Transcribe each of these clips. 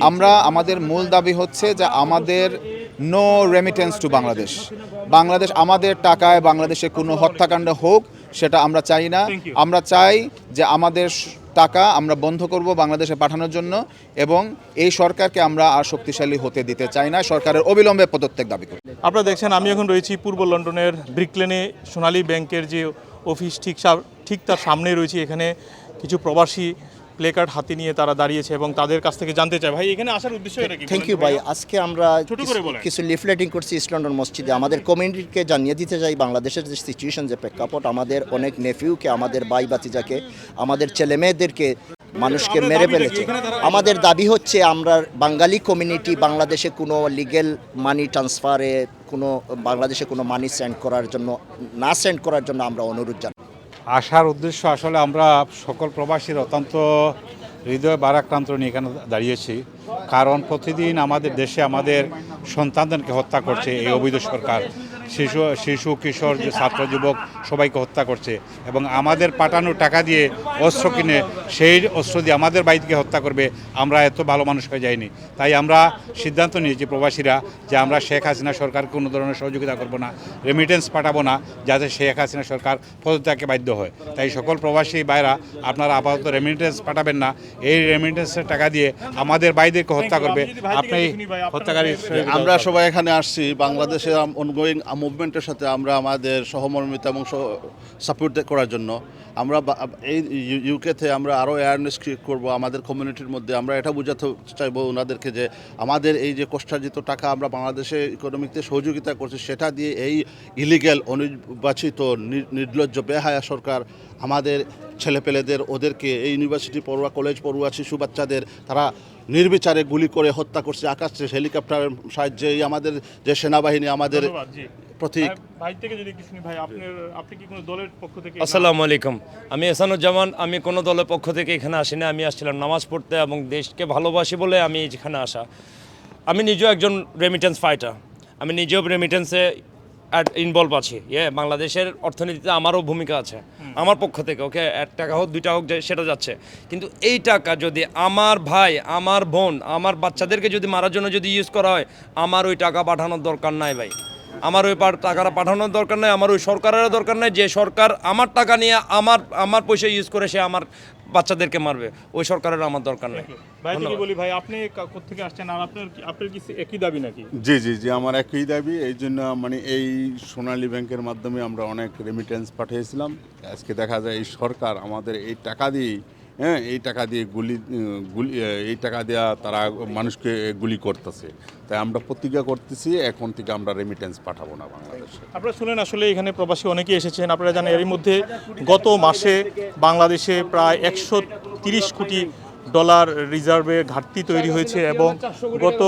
আমরা- আমাদের মূল দাবি হচ্ছে যে আমাদের no remittance to Bangladesh. Bangladesh আমাদের টাকায় বাংলাদেশে কোনো হত্যাকাণ্ড হোক সেটা আমরা চাই না। আমরা চাই যে আমাদের টাকা আমরা বন্ধ করব বাংলাদেশে পাঠানোর জন্য এবং এই সরকারকে আমরা আর শক্তিশালী হতে দিতে চাই না। সরকারের অবিলম্বে পদত্যাগ দাবি করি। আপনারা দেখছেন আমি এখন রয়েছি পূর্ব লন্ডনের ব্রিকলেনে সোনালী ব্যাংকের যে অফিস ঠিক ঠিক তার সামনে রয়েছে। এখানে কিছু প্রবাসী প্লে কার্ড হাতে নিয়ে তারা দাঁড়িয়েছে এবং তাদের কাছ থেকে জানতে চায়। ভাই এখানে আসার উদ্দেশ্য এটা কি? থ্যাংক ইউ ভাই। আজকে আমরা কিছু- লিফলেটিং করছি ইস্ট লন্ডন মসজিদে। আমাদের কমিউনিটিকে জানিয়ে দিতে চাই বাংলাদেশের যে সিচুয়েশন যে প্রেক্ষাপট আমাদের অনেক নেফিউকে আমাদের ভাই বাতিজাকে আমাদের ছেলে মেয়েদেরকে মানুষকে মেরে ফেলেছে। আমাদের দাবি হচ্ছে আমরা বাঙালি কমিউনিটি বাংলাদেশে কোনো লিগেল মানি ট্রান্সফারে কোনো বাংলাদেশে কোনো মানি সেন্ড করার জন্য না সেন্ড করার জন্য আমরা অনুরোধ জানাই। আসার উদ্দেশ্য আসলে আমরা সকল প্রবাসীর অত্যন্ত হৃদয় বারাক্রান্ত নিয়ে এখানে দাঁড়িয়েছি। কারণ প্রতিদিন আমাদের দেশে আমাদের সন্তানদেরকে হত্যা করছে এই অবৈধ সরকার। শিশু শিশু কিশোর যে ছাত্র যুবক সবাইকে হত্যা করছে এবং আমাদের পাঠানো টাকা দিয়ে অস্ত্র কিনে সেই অস্ত্র দিয়ে আমাদের বাড়িকে হত্যা করবে আমরা এত ভালো মানুষ হয়ে যাইনি। তাই আমরা সিদ্ধান্ত নিয়েছি প্রবাসীরা যে আমরা শেখ হাসিনা সরকারকে কোনো ধরনের সহযোগিতা করব না রেমিটেন্স পাঠাবো না যাতে শেখ হাসিনা সরকার পদত্যাগকে বাধ্য হয়। তাই সকল প্রবাসী ভাইরা আপনারা আপাতত রেমিটেন্স পাঠাবেন না এই রেমিটেন্সের টাকা দিয়ে আমাদের ভাইদেরকে হত্যা করবে। আপনি হত্যাকারী আমরা সবাই এখানে আসছি বাংলাদেশের অনগোয়িং মুভমেন্টের সাথে আমরা আমাদের সহমর্মিতা এবং সাপোর্ট করার জন্য আমরা এই ইউকেতে আমরা আরও অ্যাওয়ারনেস ক্রিয়েট করব, আমাদের কমিউনিটির মধ্যে। আমরা এটা বোঝাতে চাইব ওনাদেরকে যে আমাদের এই যে কষ্টার্জিত টাকা আমরা বাংলাদেশে ইকোনমিকতে সহযোগিতা করছি, সেটা দিয়ে এই ইলিগ্যাল অনির্বাচিত, নির- নির্লজ্জ, বেহায়া সরকার আমাদের ছেলেপেলেদের ওদেরকে এই ইউনিভার্সিটি পড়ুয়া কলেজ পড়ুয়া শিশু বাচ্চাদের তারা নির্বিচারে গুলি করে হত্যা করছে। আকাশ হেলিকপ্টারের সাহায্যে এই আমাদের যে সেনাবাহিনী আমাদের প্রতীক। ভাই- ভাই থেকে যদি একটু ভাই আপনার আপনি কি কোনো দলের পক্ষ থেকে আসসালামু আলাইকুম। আমি এসানুজ্জামান আমি কোনো দলের পক্ষ থেকে এখানে আসিনি আমি আসছিলাম নামাজ পড়তে এবং দেশকে ভালোবাসি বলে আমি এখানে আসা। আমি নিজেও একজন রেমিটেন্স ফাইটার আমি নিজেও রেমিটেন্সে ইনভলভ আছি। ইয়ে বাংলাদেশের অর্থনীতিতে আমারও ভূমিকা আছে। আমার পক্ষ থেকে ওকে এক টাকা হোক দুই টাকা হোক সেটা যাচ্ছে। কিন্তু এই টাকা যদি আমার ভাই আমার বোন আমার বাচ্চাদেরকে যদি মারার জন্য যদি ইউজ করা হয় আমার ওই টাকা পাঠানোর দরকার নাই ভাই। আমার ওই পার- টাকাটা পাঠানোর দরকার নেই আমার ওই সরকারের দরকার নেই যে সরকার আমার টাকা নিয়ে আমার আমার পয়সা ইউজ করে সে আমার বাচ্চাদেরকে মারবে ওই সরকারের আমার দরকার নেই। ভাই বলি ভাই আপনি আসছেন আর আপনার আপনার কি একই দাবি নাকি? জি জি জি আমার একই দাবি এই জন্য মানে এই সোনালী ব্যাংকের মাধ্যমে আমরা অনেক রেমিটেন্স পাঠিয়েছিলাম। আজকে দেখা যায় এই সরকার আমাদের এই টাকা দিয়েই হ্যাঁ এই টাকা দিয়ে গুলি গুলি, এই টাকা দেওয়া তারা মানুষকে গুলি করতেছে। তাই আমরা প্রতিজ্ঞা করতেছি, এখন থেকে আমরা রেমিটেন্স পাঠাবো না বাংলাদেশে। আপনারা শুনেন, আসলে এখানে প্রবাসী অনেকেই এসেছেন। আপনারা জানেন, এরই মধ্যে গত মাসে বাংলাদেশে প্রায় একশো তিরিশ কোটি ডলার রিজার্ভের ঘাটতি তৈরি হয়েছে এবং গত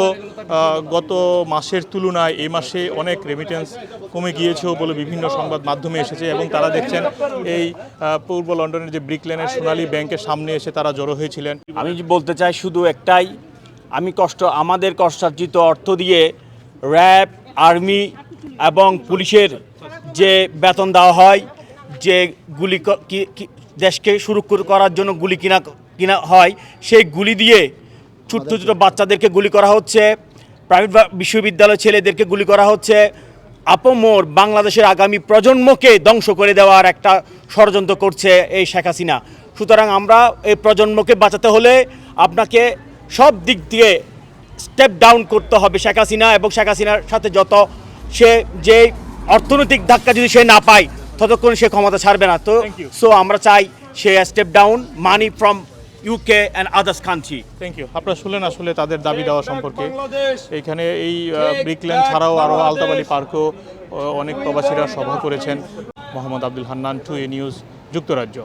গত মাসের তুলনায় এই মাসে অনেক রেমিটেন্স কমে গিয়েছেও বলে বিভিন্ন সংবাদ মাধ্যমে এসেছে এবং তারা দেখছেন এই পূর্ব লন্ডনের যে ব্রিকলেনের সোনালী ব্যাংকের সামনে এসে তারা জড়ো হয়েছিলেন। আমি বলতে চাই শুধু একটাই, আমি কষ্ট, আমাদের কষ্টার্জিত অর্থ দিয়ে র্যাব, আর্মি এবং পুলিশের যে বেতন দেওয়া হয়, যে গুলি দেশকে সুরক্ষিত করার জন্য গুলি কিনা কিনা হয় সেই গুলি দিয়ে ছোট্ট ছোট বাচ্চাদেরকে গুলি করা হচ্ছে প্রাইভেট বিশ্ববিদ্যালয় ছেলেদেরকে গুলি করা হচ্ছে। আপমোর বাংলাদেশের আগামী প্রজন্মকে ধ্বংস করে দেওয়ার একটা ষড়যন্ত্র করছে এই শেখ হাসিনা। সুতরাং আমরা এই প্রজন্মকে বাঁচাতে হলে আপনাকে সব দিক দিয়ে স্টেপ ডাউন করতে হবে শেখ হাসিনা এবং শেখ হাসিনার সাথে যত সে যে অর্থনৈতিক ধাক্কা যদি সে না পায় ততক্ষণ সে ক্ষমতা ছাড়বে না। তো সো আমরা চাই সে step down money from UK and others country thank you আপনারা শুনলেন আসলে তাদের দাবি দেওয়া সম্পর্কে। এখানে এই ব্রিকল্যান্ড ছাড়াও আরও আলতাবালি পার্কও অনেক প্রবাসীরা সভা করেছেন। Mohammad Abdul Hannan to a news যুক্তরাজ্য।